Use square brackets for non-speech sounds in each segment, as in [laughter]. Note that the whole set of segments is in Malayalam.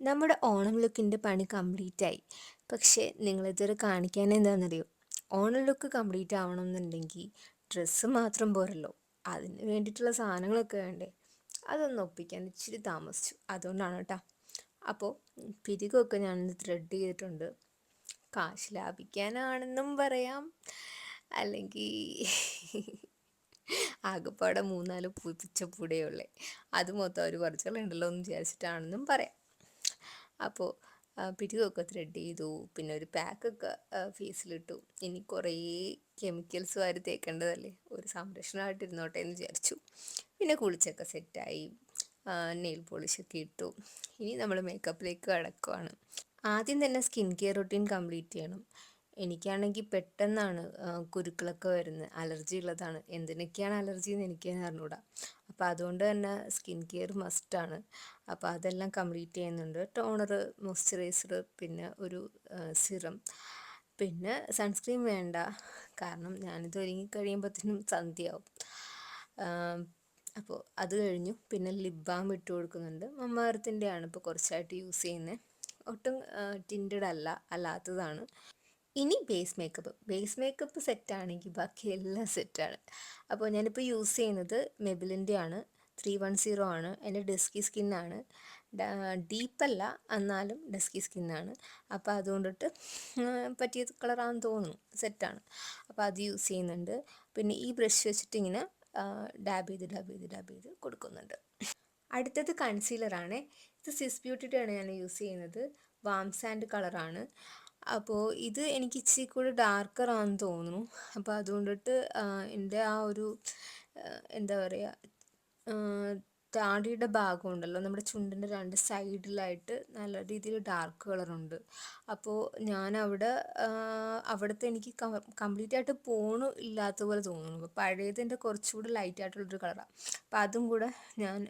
നമ്മുടെ ഓണം ലുക്കിന്റെ പണി കംപ്ലീറ്റ് ആയി പക്ഷേ നിങ്ങളിതൊരു കാണിക്കാൻ എന്താണെന്നറിയോ? ഓണം ലുക്ക് കംപ്ലീറ്റ് ആവണം എന്നുണ്ടെങ്കിൽ ഡ്രസ്സ് മാത്രം പോരല്ലോ. അതിന് വേണ്ടിയിട്ടുള്ള സാധനങ്ങളൊക്കെ വേണ്ടേ? അതൊന്ന് ഒപ്പിക്കാൻ ഇച്ചിരി താമസിച്ചു. അതുകൊണ്ടാണ് കേട്ടോ. അപ്പോൾ പിരികൊക്കെ ഞാനൊന്ന് ത്രെഡ് ചെയ്തിട്ടുണ്ട്. കാശ് ലാഭിക്കാനാണെന്നും പറയാം. അല്ലെങ്കിൽ ആകെപ്പാടെ മൂന്നാൽ പിച്ചപ്പൂടേ അത് മൊത്തം അവർ പറിച്ചുകളുണ്ടല്ലോ എന്ന് വിചാരിച്ചിട്ടാണെന്നും പറയാം. അപ്പോൾ പിരികൊക്കെ ത്രെഡ് ചെയ്തു. പിന്നെ ഒരു പാക്കൊക്കെ ഫേസിലിട്ടു ഇനി കുറേ കെമിക്കൽസ് വാരി തേക്കേണ്ടതല്ലേ? ഒരു സംരക്ഷണമായിട്ടിരുന്നോട്ടെ എന്ന് വിചാരിച്ചു. പിന്നെ കുളിച്ചൊക്കെ സെറ്റായി നെയിൽ പോളിഷൊക്കെ ഇട്ടു. ഇനി നമ്മൾ മേക്കപ്പിലേക്ക് കടക്കുവാണ്. ആദ്യം തന്നെ സ്കിൻ കെയർ റൊട്ടീൻ കംപ്ലീറ്റ് ചെയ്യണം. എനിക്കാണെങ്കിൽ പെട്ടെന്നാണ് കുരുക്കളൊക്കെ വരുന്നത്. അലർജി ഉള്ളതാണ്. എന്തിനൊക്കെയാണ് അലർജി എന്ന് എനിക്ക് അറിഞ്ഞൂടാ. അപ്പോൾ അതുകൊണ്ട് തന്നെ സ്കിൻ കെയർ മസ്റ്റാണ് അപ്പോൾ അതെല്ലാം കംപ്ലീറ്റ് ചെയ്യുന്നുണ്ട്. ടോണർ മോയ്സ്ചറൈസർ പിന്നെ ഒരു സിറം. പിന്നെ സൺസ്ക്രീൻ വേണ്ട. കാരണം ഞാനിത് ഒരുങ്ങി കഴിയുമ്പോഴത്തേനും സന്ധ്യയാവും. അപ്പോൾ അത് കഴിഞ്ഞു. പിന്നെ ലിപ് ബാം ഇട്ട് കൊടുക്കുന്നുണ്ട്. മമ്മാരത്തിന്റെയാണ് ഇപ്പോൾ കുറച്ചായിട്ട് യൂസ് ചെയ്യുന്നത് ഒട്ടും ടിന്റഡ് അല്ല അല്ലാത്തതാണ്. ഇനി ബേസ് മേക്കപ്പ് ബേസ് മേക്കപ്പ് സെറ്റാണെങ്കിൽ ബാക്കി എല്ലാം സെറ്റാണ് അപ്പോൾ ഞാനിപ്പോൾ യൂസ് ചെയ്യുന്നത് മെബിലിന്റെ ആണ് ത്രീ വൺ സീറോ ആണ്. എന്റെ ഡെസ്കി സ്കിന്നാണ് ഡീപ്പല്ല എന്നാലും ഡെസ്കി സ്കിന്നാണ് അപ്പോൾ അതുകൊണ്ടിട്ട് പറ്റിയ കളറാണെന്ന് തോന്നുന്നു. സെറ്റാണ് അപ്പോൾ അത് യൂസ് ചെയ്യുന്നുണ്ട്. പിന്നെ ഈ ബ്രഷ് വെച്ചിട്ട് ഇങ്ങനെ ഡാബ് ചെയ്ത് ഡാബ് ചെയ്ത് ഡാബ് ചെയ്ത് കൊടുക്കുന്നുണ്ട്. അടുത്തത് കൺസീലറാണ് ഇത് സിസ് ബ്യൂട്ടിയുടെയാണ് ഞാൻ യൂസ് ചെയ്യുന്നത്. വാം സാൻഡ് കളറാണ് അപ്പോൾ ഇത് എനിക്ക് ഇച്ചിരി കൂടി ഡാർക്കറാണെന്ന് തോന്നുന്നു. അപ്പോൾ അതുകൊണ്ടിട്ട് എന്റെ ആ ഒരു എന്താ പറയുക താടിയുടെ ഭാഗമുണ്ടല്ലോ നമ്മുടെ ചുണ്ടിന്റെ രണ്ട് സൈഡിലായിട്ട് നല്ല രീതിയിൽ ഡാർക്ക് കളറുണ്ട് അപ്പോൾ ഞാൻ അവിടെ അവിടുത്തെ എനിക്ക് കംപ്ലീറ്റ് ആയിട്ട് പോണു ഇല്ലാത്ത പോലെ തോന്നുന്നു. അപ്പോൾ പഴയതിന്റെ കുറച്ചുകൂടി ലൈറ്റ് ആയിട്ടുള്ളൊരു കളറാണ് അപ്പോൾ അതും കൂടെ ഞാൻ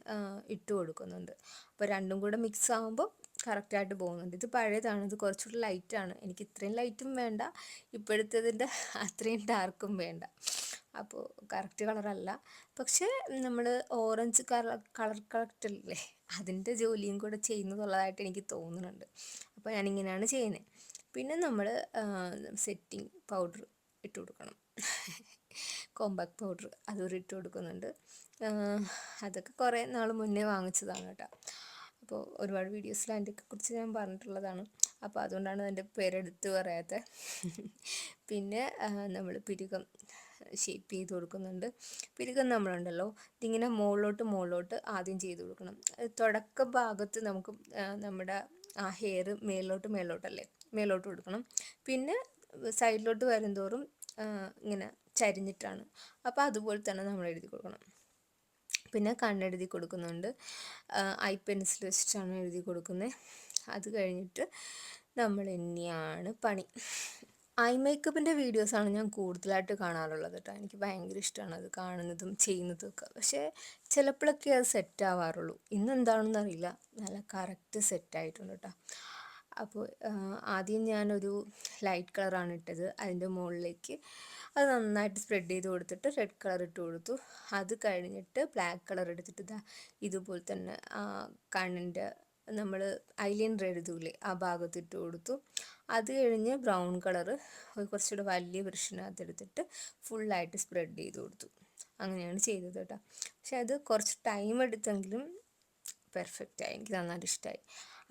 ഇട്ട് കൊടുക്കുന്നുണ്ട്. അപ്പോൾ രണ്ടും കൂടെ മിക്സ് ആകുമ്പോൾ കറക്റ്റായിട്ട് പോകുന്നുണ്ട്. ഇത് പഴയതാണ്. ഇത് കുറച്ചുകൂടി ലൈറ്റാണ് എനിക്ക് ഇത്രയും ലൈറ്റും വേണ്ട. ഇപ്പോഴത്തേതിന്റെ [laughs] അത്രയും ഡാർക്കും വേണ്ട. അപ്പോൾ കറക്റ്റ് കളറല്ല പക്ഷേ നമ്മൾ ഓറഞ്ച് കളർ കളർ കറക്റ്റല്ലേ അതിന്റെ ജോലിയും കൂടെ ചെയ്യുന്നതുള്ളതായിട്ട് എനിക്ക് തോന്നുന്നുണ്ട്. അപ്പോൾ ഞാനിങ്ങനെയാണ് ചെയ്യുന്നത് പിന്നെ നമ്മൾ സെറ്റിംഗ് പൗഡർ ഇട്ട് കൊടുക്കണം. കോമ്പാക്ട് പൗഡർ അതൊരു ഇട്ട് കൊടുക്കുന്നുണ്ട്. അതൊക്കെ കുറേ നാൾ മുന്നേ വാങ്ങിച്ചതാണ് കേട്ടോ. അപ്പോൾ ഒരുപാട് വീഡിയോസിൽ അതിന്റെയൊക്കെ കുറിച്ച് ഞാൻ പറഞ്ഞിട്ടുള്ളതാണ്. അപ്പോൾ അതുകൊണ്ടാണ് അതിന്റെ പേരെടുത്ത് പറയാത്തത് പിന്നെ നമ്മൾ പിരുകം ഷേപ്പ് ചെയ്ത് കൊടുക്കുന്നുണ്ട്. പിരുകം നമ്മളുണ്ടല്ലോ. ഇതിങ്ങനെ മുകളിലോട്ട് മുകളിലോട്ട് ആദ്യം ചെയ്ത് കൊടുക്കണം. തുടക്ക ഭാഗത്ത് നമുക്ക് നമ്മുടെ ആ ഹെയർ മേലോട്ട് മേലോട്ടല്ലേ മേലോട്ട് കൊടുക്കണം. പിന്നെ സൈഡിലോട്ട് വരുംതോറും ഇങ്ങനെ ചരിഞ്ഞിട്ടാണ്. അപ്പോൾ അതുപോലെ തന്നെ നമ്മൾ എഴുതി കൊടുക്കണം. പിന്നെ കണ്ണെഴുതി കൊടുക്കുന്നുണ്ട്. ഐ പെൻസിൽ വെച്ചിട്ടാണ് എഴുതി കൊടുക്കുന്നത് അത് കഴിഞ്ഞിട്ട് നമ്മൾ തന്നെയാണ് പണി. ഐ മേക്കപ്പിന്റെ വീഡിയോസാണ് ഞാൻ കൂടുതലായിട്ട് കാണാറുള്ളത് കേട്ടോ. എനിക്ക് ഭയങ്കര ഇഷ്ടമാണ് അത് കാണുന്നതും ചെയ്യുന്നതും ഒക്കെ. പക്ഷേ ചിലപ്പോഴൊക്കെ അത് സെറ്റ് ആവാറുള്ളൂ. ഇന്ന് എന്താണെന്ന് അറിയില്ല. നല്ല കറക്റ്റ് സെറ്റായിട്ടുണ്ട് കേട്ടോ. അപ്പോൾ ആദ്യം ഞാനൊരു ലൈറ്റ് കളറാണ് ഇട്ടത്. അതിന്റെ മുകളിലേക്ക് അത് നന്നായിട്ട് സ്പ്രെഡ് ചെയ്ത് കൊടുത്തിട്ട് റെഡ് കളർ ഇട്ട് കൊടുത്തു. അത് കഴിഞ്ഞിട്ട് ബ്ലാക്ക് കളർ എടുത്തിട്ട് ഇതാ ഇതുപോലെ തന്നെ കണ്ണിന്റെ നമ്മൾ ഐലൈനർ എഴുതൂലേ ആ ഭാഗത്ത് ഇട്ട് കൊടുത്തു. അത് കഴിഞ്ഞ് ബ്രൗൺ കളർ കുറച്ചുകൂടെ വലിയ ബ്രഷിനകത്ത് എടുത്തിട്ട് ഫുള്ളായിട്ട് സ്പ്രെഡ് ചെയ്ത് കൊടുത്തു. അങ്ങനെയാണ് ചെയ്തത് കേട്ടോ. പക്ഷെ അത് കുറച്ച് ടൈം എടുത്തെങ്കിലും പെർഫെക്റ്റ് ആയി. എനിക്ക് നന്നായിട്ട് ഇഷ്ടമായി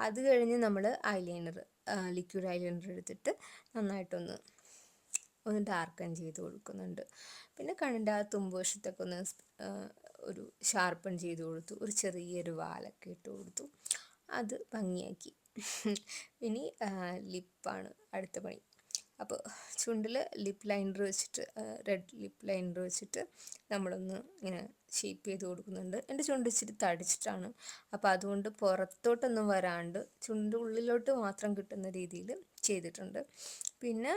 അത് കഴിഞ്ഞ് നമ്മൾ ഐലൈനർ ലിക്വിഡ് ഐലൈനർ എടുത്തിട്ട് നന്നായിട്ടൊന്ന് ഒന്ന് ഡാർക്കൺ ചെയ്ത് കൊടുക്കുന്നുണ്ട്. പിന്നെ കണ്ണിന്റെ ആ തുമ്പുവശത്തൊക്കെ ഒന്ന് ഒരു ഷാർപ്പൺ ചെയ്ത് കൊടുത്തു. ഒരു ചെറിയൊരു വാലൊക്കെ ഇട്ട് കൊടുത്തു. അത് ഭംഗിയാക്കി. ഇനി ലിപ്പാണ് അടുത്ത പണി. അപ്പോൾ ചുണ്ടിൽ ലിപ്പ് ലൈനർ വെച്ചിട്ട് റെഡ് ലിപ്പ് ലൈനർ വെച്ചിട്ട് നമ്മളൊന്ന് ഇങ്ങനെ ഷേപ്പ് ചെയ്ത് കൊടുക്കുന്നുണ്ട്. എന്റെ ചുണ്ട് ഇച്ചിരി തടിച്ചിട്ടാണ്. അപ്പോൾ അതുകൊണ്ട് പുറത്തോട്ടൊന്നും വരാണ്ട് ചുണ്ടിന്റെ ഉള്ളിലോട്ട് മാത്രം കിട്ടുന്ന രീതിയിൽ ചെയ്തിട്ടുണ്ട്. പിന്നെ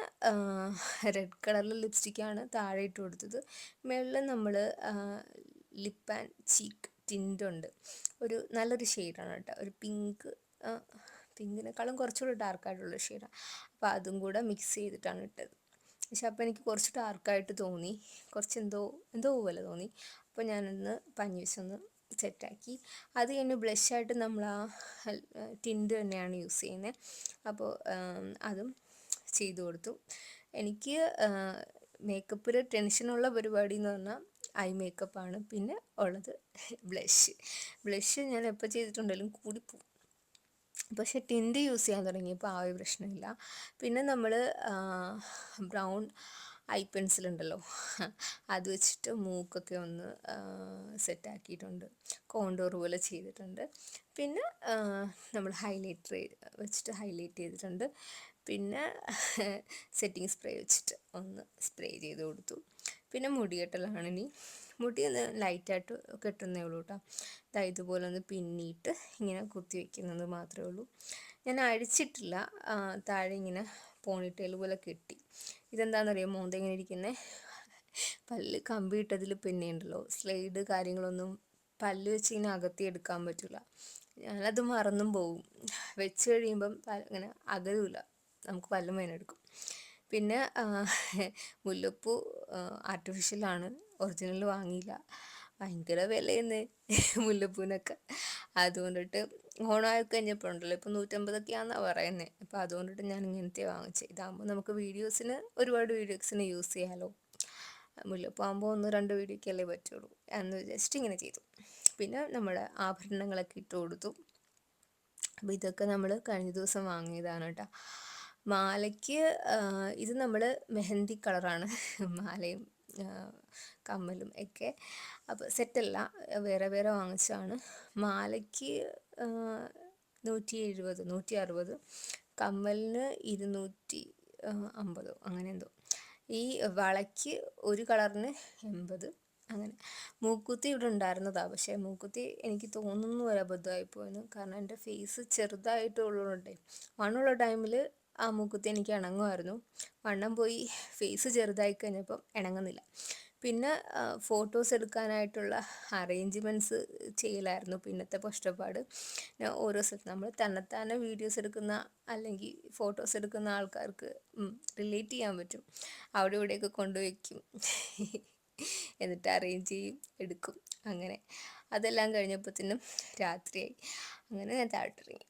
റെഡ് കളറിൽ ലിപ്സ്റ്റിക്കാണ് താഴെ ഇട്ട് കൊടുത്തത്. മുകളിൽ നമ്മൾ ലിപ്പ് ആൻഡ് ചീക്ക് ടിന്റുണ്ട് ഒരു നല്ലൊരു ഷെയ്ഡാണ് കേട്ടോ. ഒരു പിങ്ക് പിങ്കിനേക്കാളും കുറച്ചുകൂടി ഡാർക്കായിട്ടുള്ള ഷെയ്ഡാണ് അപ്പോൾ അതും കൂടെ മിക്സ് ചെയ്തിട്ടാണ് ഇട്ടത്. പക്ഷെ അപ്പോൾ എനിക്ക് കുറച്ച് ഡാർക്കായിട്ട് തോന്നി. കുറച്ച് എന്തോ എന്തോ പോലെ തോന്നി. അപ്പോൾ ഞാനൊന്ന് പഞ്ഞി വെച്ചൊന്ന് സെറ്റാക്കി. അത് കഴിഞ്ഞ് ബ്ലഷായിട്ട് നമ്മൾ ആ ടിൻഡ് തന്നെയാണ് യൂസ് ചെയ്യുന്നത് അപ്പോൾ അതും ചെയ്തു കൊടുത്തു. എനിക്ക് മേക്കപ്പിൽ ടെൻഷനുള്ള പരിപാടി എന്ന് പറഞ്ഞാൽ ഐ മേക്കപ്പാണ്. പിന്നെ ഉള്ളത് ബ്ലഷ്. ബ്ലഷ് ഞാൻ എപ്പോൾ ചെയ്തിട്ടുണ്ടെങ്കിലും കൂടിപ്പോവും. പക്ഷെ ടിൻഡ് യൂസ് ചെയ്യാൻ തുടങ്ങിയപ്പോൾ ആ ഒരു പ്രശ്നമില്ല. പിന്നെ നമ്മൾ ബ്രൗൺ ഐ പെൻസിൽ ഉണ്ടല്ലോ അത് വെച്ചിട്ട് മൂക്കൊക്കെ ഒന്ന് സെറ്റാക്കിയിട്ടുണ്ട്. കോണ്ടോർ പോലെ ചെയ്തിട്ടുണ്ട്. പിന്നെ നമ്മൾ ഹൈലൈറ്റർ വെച്ചിട്ട് ഹൈലൈറ്റ് ചെയ്തിട്ടുണ്ട്. പിന്നെ സെറ്റിംഗ് സ്പ്രേ വെച്ചിട്ട് ഒന്ന് സ്പ്രേ ചെയ്ത് കൊടുത്തു. പിന്നെ മുടി കെട്ടലാണ് ഇനി. മുടി ഒന്ന് ലൈറ്റായിട്ട് കെട്ടുന്നേ ഉള്ളൂ കേട്ടോ. അതായത് ഇതുപോലെ ഒന്ന് പിന്നിയിട്ട് ഇങ്ങനെ കുത്തി വയ്ക്കുന്നത് മാത്രമേ ഉള്ളൂ. ഞാൻ അഴിച്ചിട്ടില്ല. താഴെ ഇങ്ങനെ പോണിട്ടേൽ പോലെ കെട്ടി. ഇതെന്താണെന്നറിയാം മോന്ത ഇങ്ങനെ ഇരിക്കുന്നത് പല്ല് കമ്പി ഇട്ടതിൽ പിന്നെ ഉണ്ടല്ലോ സ്ലൈഡ് കാര്യങ്ങളൊന്നും പല്ല് വെച്ച് ഇങ്ങനെ അകത്തി എടുക്കാൻ പറ്റില്ല ഞാനത് മറന്നും പോകും വെച്ച് കഴിയുമ്പം അങ്ങനെ അകലൂല. നമുക്ക് പല്ലും വേനെടുക്കും പിന്നെ മുല്ലപ്പൂ ആർട്ടിഫിഷ്യലാണ് ഒറിജിനൽ വാങ്ങിയില്ല. ഭയങ്കര വിലയെന്ന് [laughs] മുല്ലപ്പൂവിനൊക്കെ. അതുകൊണ്ടിട്ട് ഓണമായി കഴിഞ്ഞപ്പോഴുണ്ടല്ലോ ഇപ്പം നൂറ്റമ്പതൊക്കെയാണെന്നാണ് പറയുന്നത് അപ്പോൾ അതുകൊണ്ടിട്ട് ഞാൻ ഇങ്ങനത്തെ വാങ്ങിച്ചത് ഇതാകുമ്പോൾ നമുക്ക് വീഡിയോസിന് ഒരുപാട് വീഡിയോസിന് യൂസ് ചെയ്യാമല്ലോ മുല്ലപ്പൂ ആകുമ്പോൾ ഒന്ന് രണ്ട് വീഡിയോക്കല്ലേ പറ്റുള്ളൂ എന്ന് ജസ്റ്റ് ഇങ്ങനെ ചെയ്തു. പിന്നെ നമ്മുടെ ആഭരണങ്ങളൊക്കെ ഇട്ട് കൊടുത്തു. അപ്പോൾ ഇതൊക്കെ നമ്മൾ കഴിഞ്ഞ ദിവസം വാങ്ങിയതാണ് കേട്ടോ. മാലയ്ക്ക് ഇത് നമ്മൾ മെഹന്തി കളറാണ്. [laughs] മാലയും കമ്മലും ഒക്കെ. അപ്പോൾ സെറ്റല്ല. വേറെ വേറെ വാങ്ങിച്ചാണ് മാലയ്ക്ക് നൂറ്റി എഴുപത് നൂറ്റി അറുപത് കമ്മലിന് ഇരുന്നൂറ്റി അമ്പതോ. അങ്ങനെ എന്തോ. ഈ വളയ്ക്ക് ഒരു കളറിന് എൺപത്. അങ്ങനെ. മൂക്കുത്തി ഇവിടെ ഉണ്ടായിരുന്നതാണ് പക്ഷേ മൂക്കുത്തി എനിക്ക് തോന്നുന്നു ഒരു അബദ്ധമായിപ്പോയെന്ന് കാരണം എന്റെ ഫേസ് ചെറുതായിട്ടുള്ളതുകൊണ്ടേ മണ്ണുള്ള ടൈമിൽ ആ മൂക്കുത്തി എനിക്ക് ഇണങ്ങുമായിരുന്നു വണ്ണം പോയി. ഫേസ് ചെറുതായി കഴിഞ്ഞപ്പം ഇണങ്ങുന്നില്ല. പിന്നെ ഫോട്ടോസ് എടുക്കാനായിട്ടുള്ള അറേഞ്ച്മെന്റ്സ് ചെയ്യലായിരുന്നു പിന്നത്തെ കഷ്ടപ്പാട്. ഓരോ സ്ഥലത്ത് നമ്മൾ തന്നെത്താനെ വീഡിയോസ് എടുക്കുന്ന അല്ലെങ്കിൽ ഫോട്ടോസ് എടുക്കുന്ന ആൾക്കാർക്ക് റിലേറ്റ് ചെയ്യാൻ പറ്റും. അവിടെ ഇവിടെയൊക്കെ കൊണ്ടുവയ്ക്കും എന്നിട്ട് അറേഞ്ച് ചെയ്യും എടുക്കും. അങ്ങനെ. അതെല്ലാം കഴിഞ്ഞപ്പോഴത്തേനും രാത്രിയായി. അങ്ങനെ ഞാൻ താഴ്ത്തിറങ്ങി.